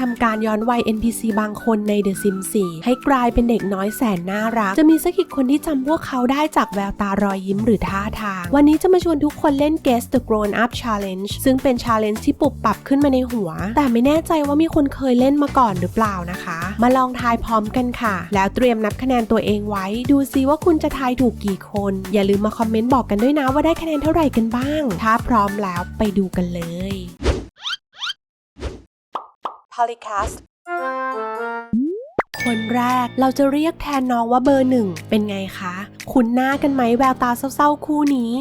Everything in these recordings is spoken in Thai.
ทำการย้อนวัย NPC บางคนใน The Sims 4 ให้กลายเป็นเด็กน้อยแสนน่ารัก จะมีสักกี่คนที่จำพวกเขาได้จากแววตารอยยิ้มหรือท่าทาง วันนี้จะมาชวนทุกคนเล่น Guess the Grown Up Challenge ซึ่งเป็น challenge ที่ปรับปรับขึ้นมาในหัว แต่ไม่แน่ใจว่ามีคนเคยเล่นมาก่อนหรือเปล่านะคะ มาลองทายพร้อมกันค่ะ แล้วเตรียมนับคะแนนตัวเองไว้ ดูซิว่าคุณจะทายถูกกี่คน อย่าลืมมาคอมเมนต์บอกกันด้วยนะว่าได้คะแนนเท่าไหร่กันบ้าง ถ้าพร้อมแล้วไปดูกันเลย Polycast คนแรกเราจะเรียกแทนน้องว่าเบอร์หนึ่งเป็นไงคะ คุณหน้ากันไหมแววตาเศร้าๆคู่นี้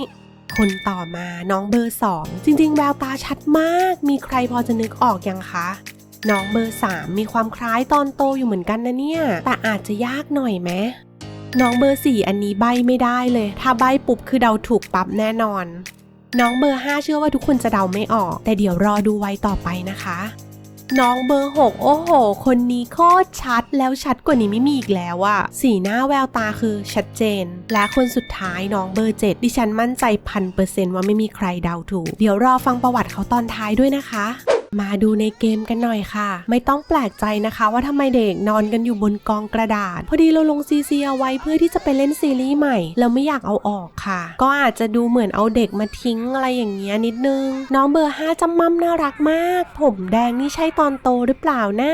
คนต่อมาน้องเบอร์สองจริงๆ แววตาชัดมาก มีใครพอจะนึกออกยังคะ น้องเบอร์สามมีความคล้ายตอนโตอยู่เหมือนกันนะเนี่ย แต่อาจจะยากหน่อยไหมน้องเบอร์สี่อันนี้ใบไม่ได้เลย ถ้าใบปุ๊บคือเดาถูกปั๊บแน่นอน น้องเบอร์ห้าเชื่อว่าทุกคนจะเดาไม่ออก แต่เดี๋ยวรอดูไว้ต่อไปนะคะ น้องเบอร์6โอ้โห คนนี้โคตรชัดแล้วชัดกว่านี้ไม่มีอีกแล้วอะสีหน้าแววตาคือชัดเจน และคนสุดท้ายน้องเบอร์7ดิฉันมั่นใจพันเปอร์เซนต์ว่าไม่มีใครเดาถูก เดี๋ยวรอฟังประวัติเขาตอนท้ายด้วยนะคะ มาดูในเกมกันหน่อยค่ะ ไม่ต้องแปลกใจนะคะ ว่าทำไมเด็กนอนกันอยู่บนกองกระดาษ พอดีเราลงซีซีเอาไว้เพื่อที่จะไปเล่นซีรีส์ใหม่แล้วไม่อยากเอาออกค่ะ ก็อาจจะดูเหมือนเอาเด็กมาทิ้งอะไรอย่างเงี้ยนิดนึง น้องเบอร์5จำมั่มน่ารักมาก ผมแดงนี่ใช่ตอนโตหรือเปล่านะ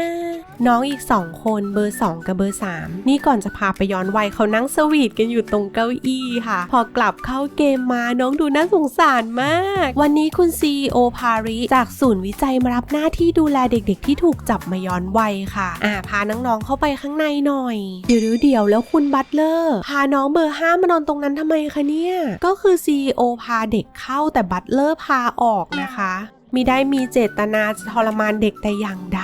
น้องอีก2คนเบอร์2กับเบอร์3นี่ก่อนจะพาไปย้อนวัยเขานั่งสวีทกันอยู่ตรงเก้าอี้ค่ะ พอกลับเข้าเกมมาน้องดูน่าสงสารมาก วันนี้คุณ CEO พาริจากศูนย์วิจัยมารับหน้าที่ดูแลเด็กๆ ที่ถูกจับมาย้อนวัยค่ะ อ่าพาน้องๆเข้าไปข้างในหน่อย เดี๋ยวเดี๋ยวแล้วคุณบัตเลอร์พาน้องเบอร์ห้ามานอนตรงนั้นทำไมคะเนี่ย ก็คือ CEO พาเด็กเข้าแต่บัตเลอร์พาออกนะคะ มิได้มีเจตนาจะทรมานเด็กแต่อย่างใด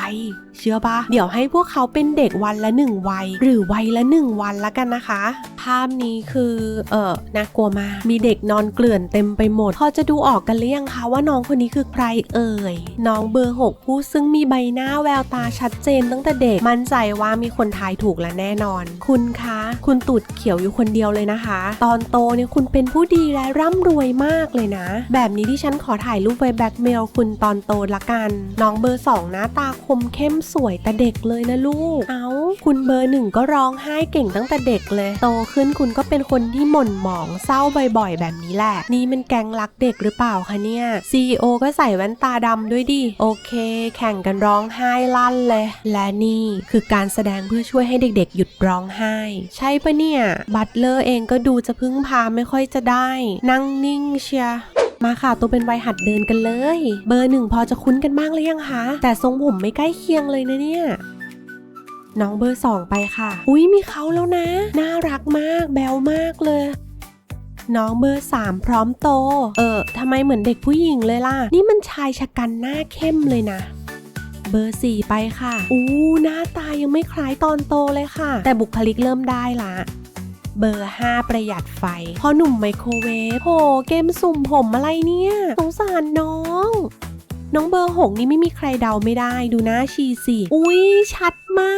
เชื่อปะเดี๋ยวให้พวกเขาเป็นเด็กวันละหนึ่งวัย หรือวัยละหนึ่งวันละกันนะคะ ภาพนี้คือเออน่ากลัวมากมีเด็กนอนเกลื่อนเต็มไปหมด พอจะดูออกกันหรือยังคะว่าน้องคนนี้คือใครเอ่ยน้องเบอร์6ผู้ซึ่งมีใบหน้าแววตาชัดเจนตั้งแต่เด็กมั่นใจว่ามีคนทายถูกและแน่นอน คุณคะคุณตูดเขียวอยู่คนเดียวเลยนะคะ ตอนโตเนี่ยคุณเป็นผู้ดีและร่ำรวยมากเลยนะ แบบนี้ที่ฉันขอถ่ายรูปไว้แบ็กเมลคุณุณตอนโตละกัน น้องเบอร์สองหน้าตาคมเข้มสวยแต่เด็กเลยนะลูก เอาคุณเบอร์หนึ่งก็ร้องไห้เก่งตั้งแต่เด็กเลย โตขึ้นคุณก็เป็นคนที่หม่นหมองเศร้าบ่อยๆ แบบนี้แหละ นี่มันแกงรักเด็กหรือเปล่าคะเนี่ย CEO ก็ใส่แว่นตาดำด้วยดิ โอเค แข่งกันร้องไห้ลั่นเลย และนี่คือการแสดงเพื่อช่วยให้เด็กๆ หยุดร้องไห้ ใช่ปะเนี่ย บัตเลอร์เองก็ดูจะพึ่งพาไม่ค่อยจะได้ นั่งนิ่งเชีย มาค่ะตัวเป็นวัยหัดเดินกันเลย เบอร์หนึ่งพอจะคุ้นกันบ้างหรือยังคะ แต่ทรงผมไม่ใกล้เคียงเลยนะเนี่ยน้องเบอร์สองไปค่ะ อุ้ยมีเขาแล้วนะ น่ารักมาก แบวมากเลย น้องเบอร์สามพร้อมโต เออทำไมเหมือนเด็กผู้หญิงเลยล่ะ นี่มันชายชะกันหน้าเข้มเลยนะ เบอร์สี่ไปค่ะ อู้หน้าตายังไม่คล้ายตอนโตเลยค่ะ แต่บุคลิกเริ่มได้ละ เบอร์ 5 ประหยัดไฟพราะหนุ่มไมโครเวฟโหเกมสุ่มผมอะไรเนี่ยสงสารน้องน้องเบอร์6นี่ไม่มีใครเดาไม่ได้ดูหน้าชีสิ อุ้ยชัดมา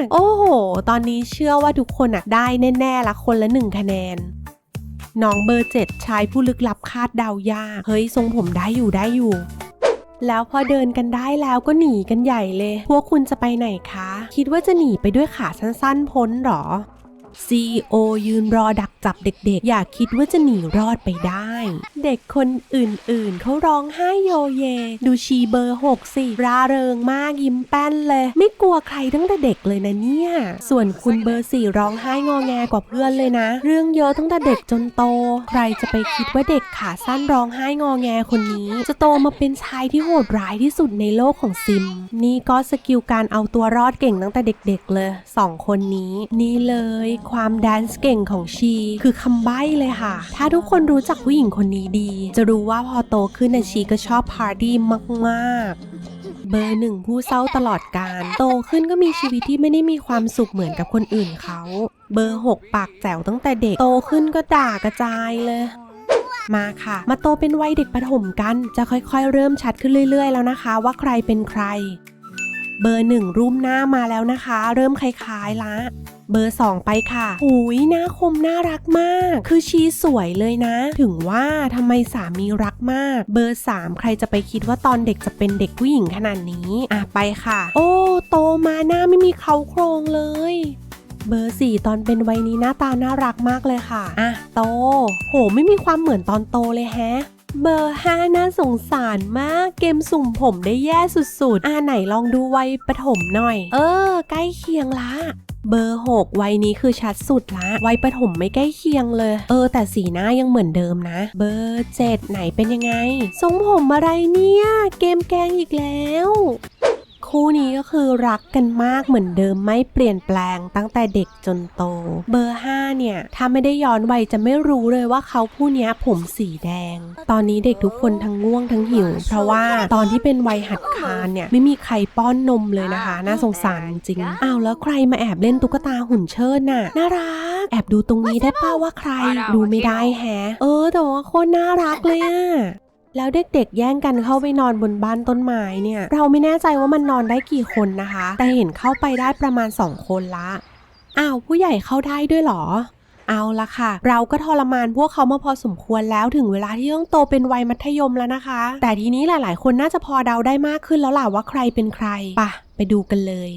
ก โอ้โห ตอนนี้เชื่อว่าทุกคนอะได้แน่ๆละคนละหนึ่งคะแนน น้องเบอร์7ชายผู้ลึกลับคาดเดายาก เฮ้ย ทรงผมได้อยู่ได้อยู่ แล้วพอเดินกันได้แล้วก็หนีกันใหญ่เลย พวกคุณจะไปไหนคะ คิดว่าจะหนีไปด้วยขาสั้นๆพ้นหรอ CEO ยืนรอดักจับเด็กๆ อย่าคิดว่าจะหนีรอดไปได้ เด็กคนอื่นๆ เขาร้องไห้โยเย ดูชีเบอร์6สิราเริงมากยิ้มแป้นเลย ไม่กลัวใครตั้งแต่เด็กเลยนะเนี่ย ส่วนคุณเบอร์4ร้องไห้งอแงกว่าเพื่อนเลยนะ เรื่องเยอะตั้งแต่เด็กจนโต ใครจะไปคิดว่าเด็กขาสั้นร้องไห้งอแงคนนี้ จะโตมาเป็นชายที่โหดร้ายที่สุดในโลกของซิม นี่ก็สกิลการเอาตัวรอดเก่งตั้งแต่เด็ก ๆ เลยสองคนนี้ นี่เลยความแดนซ์เก่งของชี คือคำใบ้เลยค่ะ ถ้าทุกคนรู้จักผู้หญิงคนนี้ดี จะรู้ว่าพอโตขึ้นนะชีก็ชอบปาร์ตี้มากๆเบอร์หนึ่งผู้เศร้าตลอดการ โตขึ้นก็มีชีวิตที่ไม่ได้มีความสุขเหมือนกับคนอื่นเขา เบอร์หกปากแจ๋วตั้งแต่เด็ก โตขึ้นก็ด่ากระจายเลยมาค่ะ มาโตเป็นวัยเด็กประถมกัน จะค่อยๆ เริ่มชัดขึ้นเรื่อย ๆ แล้วนะคะ ว่าใครเป็นใคร เบอร์หนึ่งรูปหน้ามาแล้วนะคะ เริ่มคล้ายๆละ เบอร์สองไปค่ะหุยหน้าคมน่ารักมาก คือชีสวยเลยนะ ถึงว่าทำไมสามีรักมาก เบอร์สามใครจะไปคิดว่าตอนเด็กจะเป็นเด็กผู้หญิงขนาดนี้ อะไปค่ะ โอ้โตมาหน้าไม่มีเขาโครงเลยเบอร์สี่ตอนเป็นวัยนี้หน้าตาน่ารักมากเลยค่ะ อะ โต โห ไม่มีความเหมือนตอนโตเลยแฮะ เบอร์ห้าน่าสงสารมาก เกมสุ่มผมได้แย่สุดๆ อ่าไหนลองดูวัยปฐมหน่อย เออ ใกล้เคียงละเบอร์ 6 วัยนี้คือชัดสุดละวัยปฐมไม่ใกล้เคียงเลย เออ แต่สีหน้ายังเหมือนเดิมนะ เบอร์ 7 ไหนเป็นยังไง ทรงผมอะไรเนี่ย เกมแกงอีกแล้ว คู่นี้ก็คือรักกันมากเหมือนเดิมไม่เปลี่ยนแปลงตั้งแต่เด็กจนโต เบอร์ 5 เนี่ย ถ้าไม่ได้ย้อนวัยจะไม่รู้เลยว่าเขาผู้นี้ผมสีแดง ตอนนี้เด็กทุกคนทั้งง่วงทั้งหิว เพราะว่าตอนที่เป็นวัยหัดคานเนี่ยไม่มีใครป้อนนมเลยนะคะ น่าสงสารจริงอ้าวแล้วใครมาแอบเล่นตุ๊กตาหุ่นเชิดน่ะน่ารัก แอบดูตรงนี้ได้ป้าว่าใครดูไม่ได้แฮะเออแต่ว่าโคตรน่ารักเลยอะ แล้วเด็กๆ แย่งกันเข้าไปนอนบนบ้านต้นไม้เนี่ย เราไม่แน่ใจว่ามันนอนได้กี่คนนะคะ แต่เห็นเข้าไปได้ประมาณ 2 คนละ อ้าวผู้ใหญ่เข้าได้ด้วยเหรอ เอาละค่ะ เราก็ทรมานพวกเขามาพอสมควรแล้วถึงเวลาที่ต้องโตเป็นวัยมัธยมแล้วนะคะ แต่ทีนี้หลายๆ คนน่าจะพอเดาได้มากขึ้นแล้วล่ะว่าใครเป็นใครปะไปดูกันเลย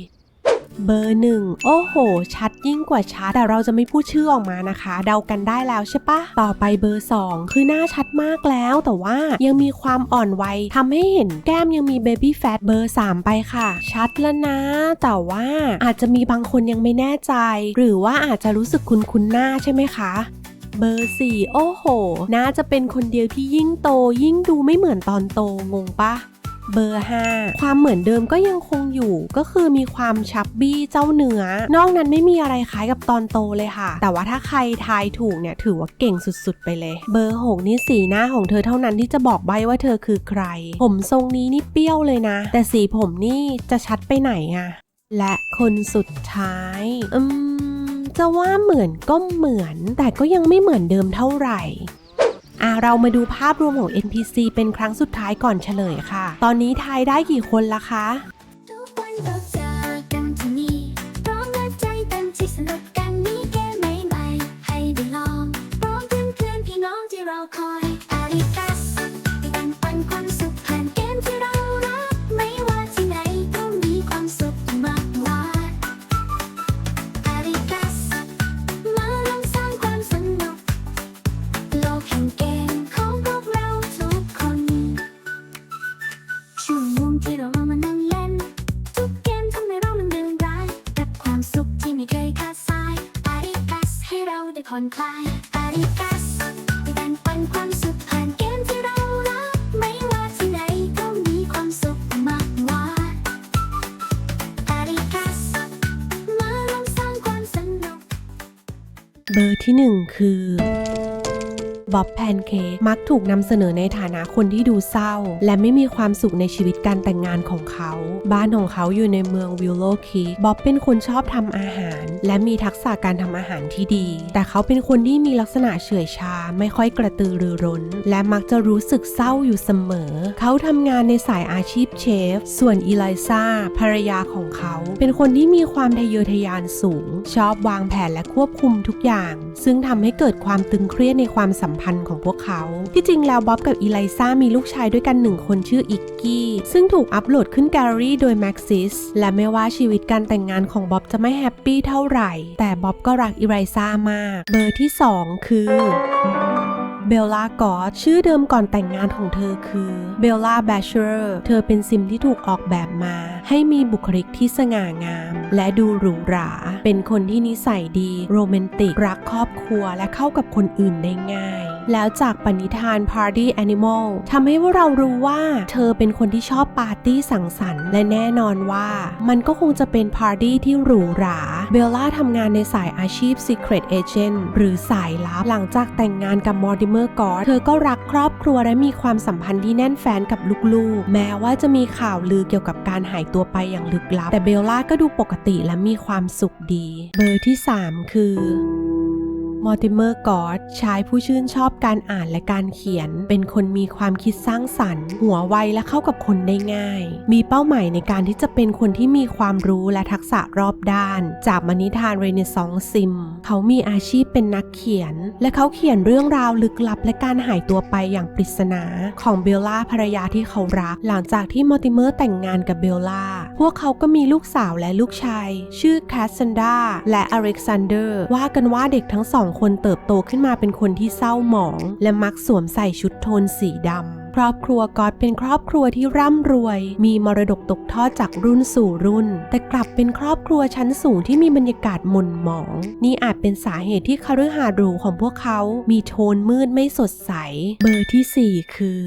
เบอร์หนึ่งโอ้โห ชัดยิ่งกว่าชัด แต่เราจะไม่พูดชื่อออกมานะคะ เดากันได้แล้วใช่ปะต่อไปเบอร์ 2 คือหน้าชัดมากแล้ว แต่ว่ายังมีความอ่อนวัยทำให้เห็นแก้มยังมีเบบี้แฟตเบอร์ 3 ไปค่ะ ชัดแล้วนะ แต่ว่าอาจจะมีบางคนยังไม่แน่ใจ หรือว่าอาจจะรู้สึกคุ้นคุ้นๆหน้าใช่ไหมคะเบอร์4โอ้โห น่าจะเป็นคนเดียวที่ยิ่งโตยิ่งดูไม่เหมือนตอนโตงงปะ เบอร์ 5 ความเหมือนเดิมก็ยังคงอยู่ ก็คือมีความชับบี้เจ้าเนื้อ นอกนั้นไม่มีอะไรคล้ายกับตอนโตเลยค่ะ แต่ว่าถ้าใครทายถูกเนี่ยถือว่าเก่งสุดๆ ไปเลย เบอร์6นี่สีหน้าของเธอเท่านั้นที่จะบอกใบว่าเธอคือใคร ผมทรงนี้นี่เปรี้ยวเลยนะ แต่สีผมนี่จะชัดไปไหนอะและคนสุดท้าย อืม จะว่าเหมือนก็เหมือน แต่ก็ยังไม่เหมือนเดิมเท่าไหร่ อ่าเรามาดูภาพรวมของ NPC เป็นครั้งสุดท้ายก่อนเฉลยค่ะ ตอนนี้ทายได้กี่คนละคะ ผ่อนคลายอาริกัสแบ่งปันความสุขผ่านเกมที่เรารักไม่ว่าที่ไหนก็มีความสุขมากมายอาริกัสมาลองสร้างความสนุก เบอร์ที่หนึ่งคือบ๊อบแพนเค้กมักถูกนำเสนอในฐานะคนที่ดูเศร้า และไม่มีความสุขในชีวิตการแต่งงานของเขา บ้านของเขาอยู่ในเมืองวิลโลคีบ๊อบเป็นคนชอบทำอาหาร และมีทักษะการทำอาหารที่ดี แต่เขาเป็นคนที่มีลักษณะเฉื่อยชา ไม่ค่อยกระตือรือร้น และมักจะรู้สึกเศร้าอยู่เสมอ เขาทำงานในสายอาชีพเชฟ ส่วนอีไลซาภรรยาของเขา เป็นคนที่มีความทะเยอทะยานสูง ชอบวางแผนและควบคุมทุกอย่าง ซึ่งทำให้เกิดความตึงเครียดในความสัมพันธ์ของพวกเขา ที่จริงแล้วบ๊อบกับอีไลซามีลูกชายด้วยกันหนึ่งคนชื่ออิกกี้ ซึ่งถูกอัปโหลดขึ้นแกลเลอรี่โดยแม็กซิสและไม่ว่าชีวิตการแต่งงานของบ๊อบจะไม่แฮปปี้เท่าไหร่ แต่บ๊อบก็รักอิไรซามาก เบอร์ที่ 2 คือเบลล่ากอดชื่อเดิมก่อนแต่งงานของเธอคือเบลล่าแบชเชอร์เธอเป็นซิมที่ถูกออกแบบมา ให้มีบุคลิกที่สง่างาม และดูหรูหรา เป็นคนที่นิสัยดี โรแมนติก รักครอบครัวและเข้ากับคนอื่นได้ง่าย แล้วจากปณิธาน Party Animal ทำให้เรารู้ว่าเธอเป็นคนที่ชอบปาร์ตี้สังสรรค์ และแน่นอนว่า มันก็คงจะเป็นปาร์ตี้ที่หรูหรา เบลล่าทำงานในสายอาชีพ Secret Agent หรือสายลับ หลังจากแต่งงานกับมอร์ดิเมอร์กอร์เธอก็รักครอบครัวและมีความสัมพันธ์ที่แน่นแฟนกับลูกๆ แม้ว่าจะมีข่าวลือเกี่ยวกับการหายตัวไปอย่างลึกลับ แต่เบลล่าก็ดูปกติและมีความสุขดี เบอร์ที่ 3 คือ มอร์ติเมอร์กอดชายผู้ชื่นชอบการอ่านและการเขียน เป็นคนมีความคิดสร้างสรรค์ หัวไวและเข้ากับคนได้ง่าย มีเป้าหมายในการที่จะเป็นคนที่มีความรู้และทักษะรอบด้าน จากมนิทานเรเนซองส์ซิม เขามีอาชีพเป็นนักเขียน และเขาเขียนเรื่องราวลึกลับและการหายตัวไปอย่างปริศนา ของเบลล่าภรรยาที่เขารัก หลังจากที่มอร์ติเมอร์แต่งงานกับเบลล่า พวกเขาก็มีลูกสาวและลูกชาย ชื่อแคสซันดาและอเล็กซานเดอร์ ว่ากันว่าเด็กทั้งสองคนเติบโตขึ้นมาเป็นคนที่เศร้าหมอง และมักสวมใส่ชุดโทนสีดำครอบครัวกอดเป็นครอบครัวที่ร่ำรวย มีมรดกตกทอดจากรุ่นสู่รุ่น แต่กลับเป็นครอบครัวชั้นสูงที่มีบรรยากาศหม่นหมอง นี่อาจเป็นสาเหตุที่คฤหาสน์หรูของพวกเขา มีโทนมืดไม่สดใส เบอร์ที่ 4 คือ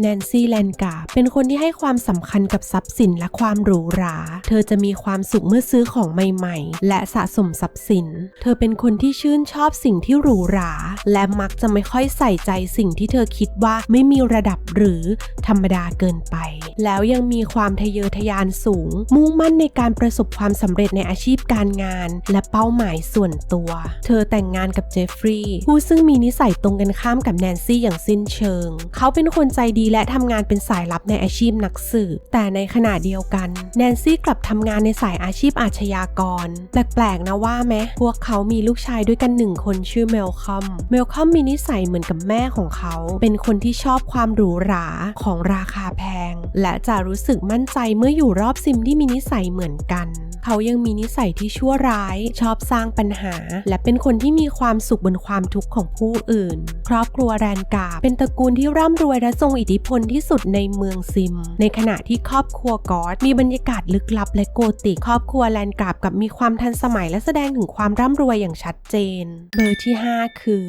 แนนซี่แลนกาเป็นคนที่ให้ความสำคัญกับทรัพย์สินและความหรูหรา เธอจะมีความสุขเมื่อซื้อของใหม่ๆ และสะสมทรัพย์สิน เธอเป็นคนที่ชื่นชอบสิ่งที่หรูหรา และมักจะไม่ค่อยใส่ใจสิ่งที่เธอคิดว่าไม่มีระดับหรือธรรมดาเกินไป แล้วยังมีความทะเยอทะยานสูง มุ่งมั่นในการประสบความสำเร็จในอาชีพการงาน และเป้าหมายส่วนตัว เธอแต่งงานกับเจฟฟรีย์ผู้ซึ่งมีนิสัยตรงกันข้ามกับแนนซี่อย่างสิ้นเชิง เขาเป็นคนใจดีและทำงานเป็นสายลับในอาชีพนักสืบ แต่ในขณะเดียวกัน แนนซี่กลับทำงานในสายอาชีพอาชญากร แปลกๆนะว่าไหมพวกเขามีลูกชายด้วยกันหนึ่งคนชื่อเมลคอม เมลคอมมีนิสัยเหมือนกับแม่ของเขา เป็นคนที่ชอบความหรูหราของราคาแพง และจะรู้สึกมั่นใจเมื่ออยู่รอบซิมที่มีนิสัยเหมือนกัน เขายังมีนิสัยที่ชั่วร้าย ชอบสร้างปัญหา และเป็นคนที่มีความสุขบนความทุกข์ของผู้อื่น ครอบครัวแรนกาเป็นตระกูลที่ร่ำรวยและทรงอิทธิพลที่สุดในเมืองซิม ในขณะที่ครอบครัวกอดมีบรรยากาศลึกลับและโกติครอบครัวแรนกาบกับมีความทันสมัยและแสดงถึงความร่ำรวยอย่างชัดเจน เบอร์ที่ 5 คือ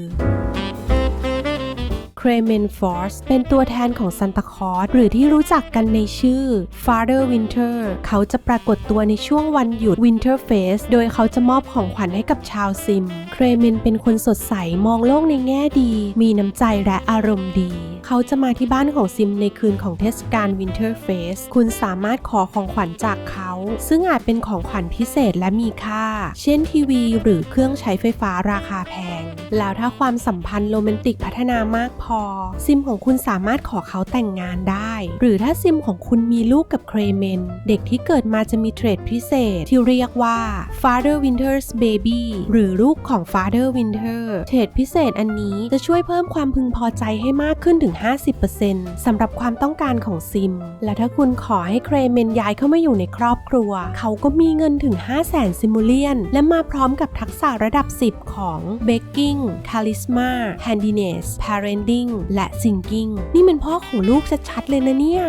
เครเมนฟอร์สเป็นตัวแทนของซันตาคลอสหรือที่รู้จักกันในชื่อ Father Winter เขาจะปรากฏตัวในช่วงวันหยุด Winter Face โดยเขาจะมอบของขวัญให้กับชาวซิม เครเมนเป็นคนสดใสมองโลกในแง่ดี มีน้ำใจและอารมณ์ดี เขาจะมาที่บ้านของซิมในคืนของเทศกาล Winter Face คุณสามารถขอของขวัญจากเขา ซึ่งอาจเป็นของขวัญพิเศษและมีค่า เช่นทีวี หรือเครื่องใช้ไฟฟ้าราคาแพง แล้วถ้าความสัมพันธ์โรแมนติกพัฒนามากพอ ซิมของคุณสามารถขอเขาแต่งงานได้ หรือถ้าซิมของคุณมีลูกกับเครเมน เด็กที่เกิดมาจะมีเทรดพิเศษที่เรียกว่า Father Winter's Baby หรือลูกของ Father Winter เทรดพิเศษอันนี้จะช่วยเพิ่มความพึงพอใจให้มากขึ้นถึง50%สำหรับความต้องการของซิม และถ้าคุณขอให้เครเมนย้ายเข้ามาอยู่ในครอบครัว เขาก็มีเงินถึง 5 0 0 0 0 0ซิมูเลียน และมาพร้อมกับทักษะระดับ 10 ของ Baking Charisma Handiness Parenting และ Singing นี่มันพ่อของลูกชัดๆเลยนะเนี่ย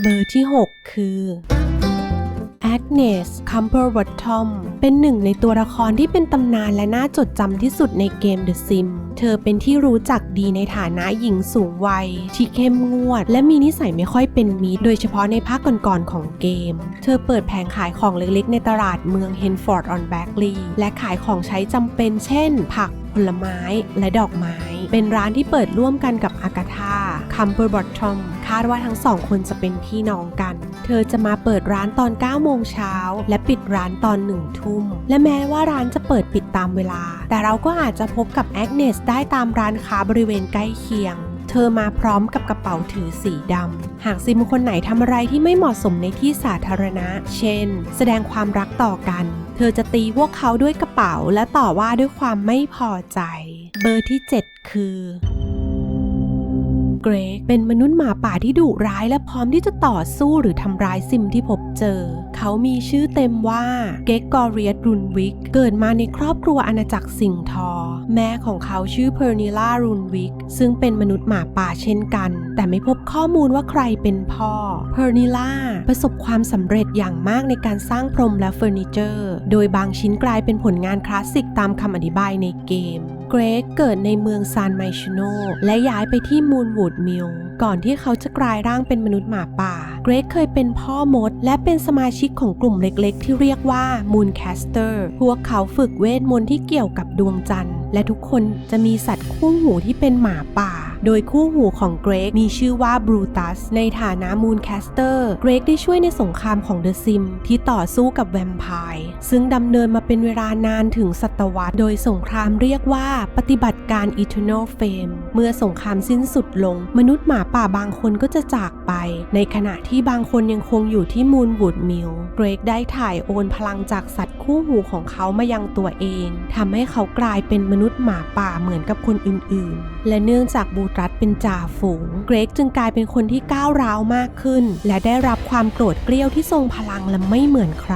เบอร์ที่ 6 คือ Agnes Cumberbottom เป็นหนึ่งในตัวละครที่เป็นตำนานและน่าจดจำที่สุดในเกม The Sims เธอเป็นที่รู้จักดีในฐานะหญิงสูงวัย ที่เข้มงวด และมีนิสัยไม่ค่อยเป็นมิตรโดยเฉพาะในภาคก่อนๆของเกม เธอเปิดแผงขายของเล็กๆในตลาดเมือง Henford on Bagley และขายของใช้จำเป็นเช่น ผัก ผลไม้ และดอกไม้ เป็นร้านที่เปิดร่วมกันกับอากาธาคัมเบอร์บอททอมคาดว่าทั้งสองคนจะเป็นพี่น้องกัน เธอจะมาเปิดร้านตอน 9 โมงเช้า และปิดร้านตอน1ทุ่ม และแม้ว่าร้านจะเปิดปิดตามเวลา แต่เราก็อาจจะพบกับแอกเนสได้ตามร้านค้าบริเวณใกล้เคียง เธอมาพร้อมกับกระเป๋าถือสีดำ หากซิมคนไหนทำอะไรที่ไม่เหมาะสมในที่สาธารณะ เช่น แสดงความรักต่อกัน เธอจะตีพวกเขาด้วยกระเป๋าและต่อว่าด้วยความไม่พอใจ เบอร์ที่ 7 คือ เกรกเป็นมนุษย์หมาป่าที่ดุร้ายและพร้อมที่จะต่อสู้หรือทำร้ายซิมที่พบเจอ เขามีชื่อเต็มว่าเกกกอเรียตรุนวิก เกิดมาในครอบครัวอาณาจักรสิงทอ แม่ของเขาชื่อเพอร์นิล่ารุนวิก ซึ่งเป็นมนุษย์หมาป่าเช่นกัน แต่ไม่พบข้อมูลว่าใครเป็นพ่อ เพอร์นิล่าประสบความสำเร็จอย่างมากในการสร้างพรมและเฟอร์นิเจอร์ โดยบางชิ้นกลายเป็นผลงานคลาสสิกตามคำอธิบายในเกม เกรกเกิดในเมืองซานไมชโนและย้ายไปที่มูนวูดมิวก่อนที่เขาจะกลายร่างเป็นมนุษย์หมาป่าเกรกเคยเป็นพ่อมด และเป็นสมาชิกของกลุ่มเล็กๆ ที่เรียกว่ามูนแคสเตอร์พวกเขาฝึกเวทมนต์ที่เกี่ยวกับดวงจันทร์ และทุกคนจะมีสัตว์คู่หูที่เป็นหมาป่าโดยคู่หูของเกรกมีชื่อว่าบรูตัสในฐานะมูนแคสเตอร์ เกรกได้ช่วยในสงครามของเดอะซิม ที่ต่อสู้กับแวมไพร์ซึ่งดำเนินมาเป็นเวลานานถึงศตวรรษ โดยสงครามเรียกว่าปฏิบัติการ Eternal Flame เมื่อสงครามสิ้นสุดลง มนุษย์หมาป่าบางคนก็จะจากไป ในขณะที่ที่บางคนยังคงอยู่ที่มูลวูดมิลเกรกได้ถ่ายโอนพลังจากสัตว์คู่หูของเขามายังตัวเองทำให้เขากลายเป็นมนุษย์หมาป่าเหมือนกับคนอื่นๆ และเนื่องจากบูตรัสเป็นจ่าฝูง เกรกจึงกลายเป็นคนที่ก้าวร้าวมากขึ้น และได้รับความโกรธเกรี้ยวที่ทรงพลังและไม่เหมือนใคร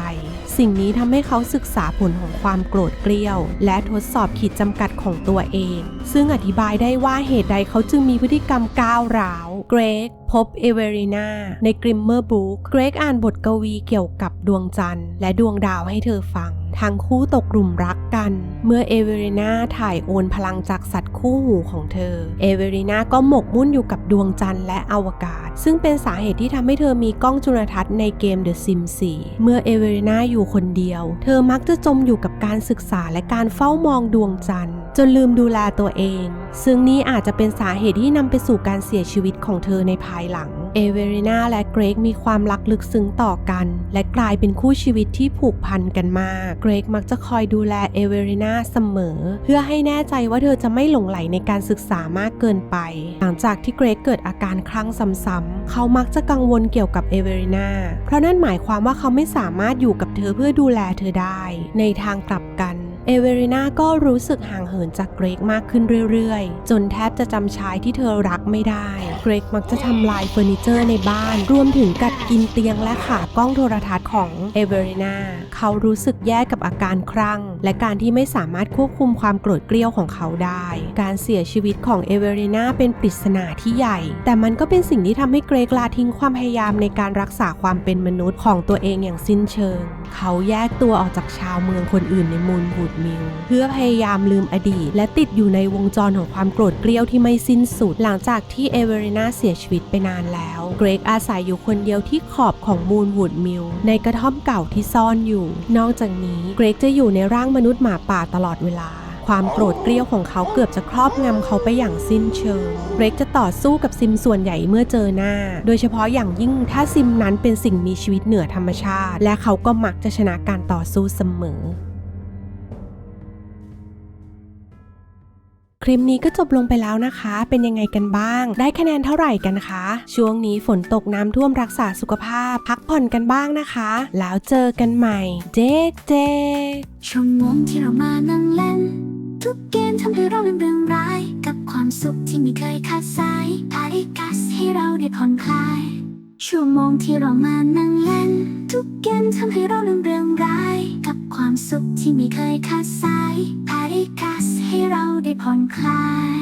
สิ่งนี้ทำให้เขาศึกษาผลของความโกรธเกรี้ยว และทดสอบขีดจำกัดของตัวเอง ซึ่งอธิบายได้ว่าเหตุใดเขาจึงมีพฤติกรรมก้าวร้าวเกรกพบเอเวรีนาในกริมเมอร์บุ๊กเกรกอ่านบทกวีเกี่ยวกับดวงจันทร์และดวงดาวให้เธอฟัง ทั้งคู่ตกหลุมรักกัน เมื่อเอเวรินาถ่ายโอนพลังจากสัตว์คู่หูของเธอ เอเวรินาก็หมกมุ่นอยู่กับดวงจันทร์และอวกาศ ซึ่งเป็นสาเหตุที่ทำให้เธอมีกล้องจุลทรรศน์ในเกม The Sims 4 เมื่อเอเวรินาอยู่คนเดียว เธอมักจะจมอยู่กับการศึกษาและการเฝ้ามองดวงจันทร์ จนลืมดูแลตัวเอง ซึ่งนี่อาจจะเป็นสาเหตุที่นำไปสู่การเสียชีวิตของเธอในภายหลัง เอเวรินาและเกรกมีความรักลึกซึ้งต่อกัน และกลายเป็นคู่ชีวิตที่ผูกพันกันมาก เกรกมักจะคอยดูแลเอเวรินาเสมอ เพื่อให้แน่ใจว่าเธอจะไม่หลงไหลในการศึกษามากเกินไป หลังจากที่เกรกเกิดอาการคลั่งซ้ำๆ เขามักจะกังวลเกี่ยวกับเอเวรินาเพราะนั่นหมายความว่าเขาไม่สามารถอยู่กับเธอเพื่อดูแลเธอได้ ในทางกลับกันเอเวรินาก็รู้สึกห่างเหินจากเกรกมากขึ้นเรื่อยๆ จนแทบจะจำชายที่เธอรักไม่ได้ กรกมักจะทำลายเฟอร์นิเจอร์ในบ้าน รวมถึงกัดกินเตียงและขากล้องโทรทัศน์ของเอเวรินาเขารู้สึกแย่กับอาการครั่ง และการที่ไม่สามารถควบคุมความโกรธเกรี้ยวของเขาได้ การเสียชีวิตของเอเวรินาเป็นปริศนาที่ใหญ่ แต่มันก็เป็นสิ่งที่ทำให้เกรกลาทิ้งความพยายามในการรักษาความเป็นมนุษย์ของตัวเองอย่างสิ้นเชิง เขาแยกตัวออกจากชาวเมืองคนอื่นในมูลบูดมิลเพื่อพยายามลืมอดีต และติดอยู่ในวงจรของความโกรธเกรี้ยวที่ไม่สิ้นสุด หลังจากที่เอเวริน่าเสียชีวิตไปนานแล้ว เกรกอาศัยอยู่คนเดียวที่ขอบของมูลวูดมิลในกระท่อมเก่าที่ซ่อนอยู่ นอกจากนี้เกรกจะอยู่ในร่างมนุษย์หมาป่าตลอดเวลาความโกรธเกรี้ยวของเขาเกือบจะครอบงำเขาไปอย่างสิ้นเชิงเกรกจะต่อสู้กับซิมส่วนใหญ่เมื่อเจอหน้า โดยเฉพาะอย่างยิ่งถ้าซิมนั้นเป็นสิ่งมีชีวิตเหนือธรรมชาติ และเขาก็มักจะชนะการต่อสู้เสมอ ลิปนี้ก็จบลงไปแล้วนะคะ เป็นยังไงกันบ้าง ได้คะแนนเท่าไหร่กันคะ ช่วงนี้ฝนตกน้ำท่วมรักษาสุขภาพ พักผ่อนกันบ้างนะคะ แล้วเจอกันใหม่ เจ๊เจ๊ชั่วโมงที่เรามานั่งเล่น ทุกเกมทำให้เราลืมเรื่องร้าย กับความสุขที่ไม่เคยขาดสายพาริกัสให้เราได้ผ่อนคลาย ชั่วโมงที่เรามานั่งเล่น ทุกเกมทำให้เราลืมเรื่องร้าย กับความสุขที่ไม่เคยขาดสายพาริกัส ให้เราได้ผ่อนคลาย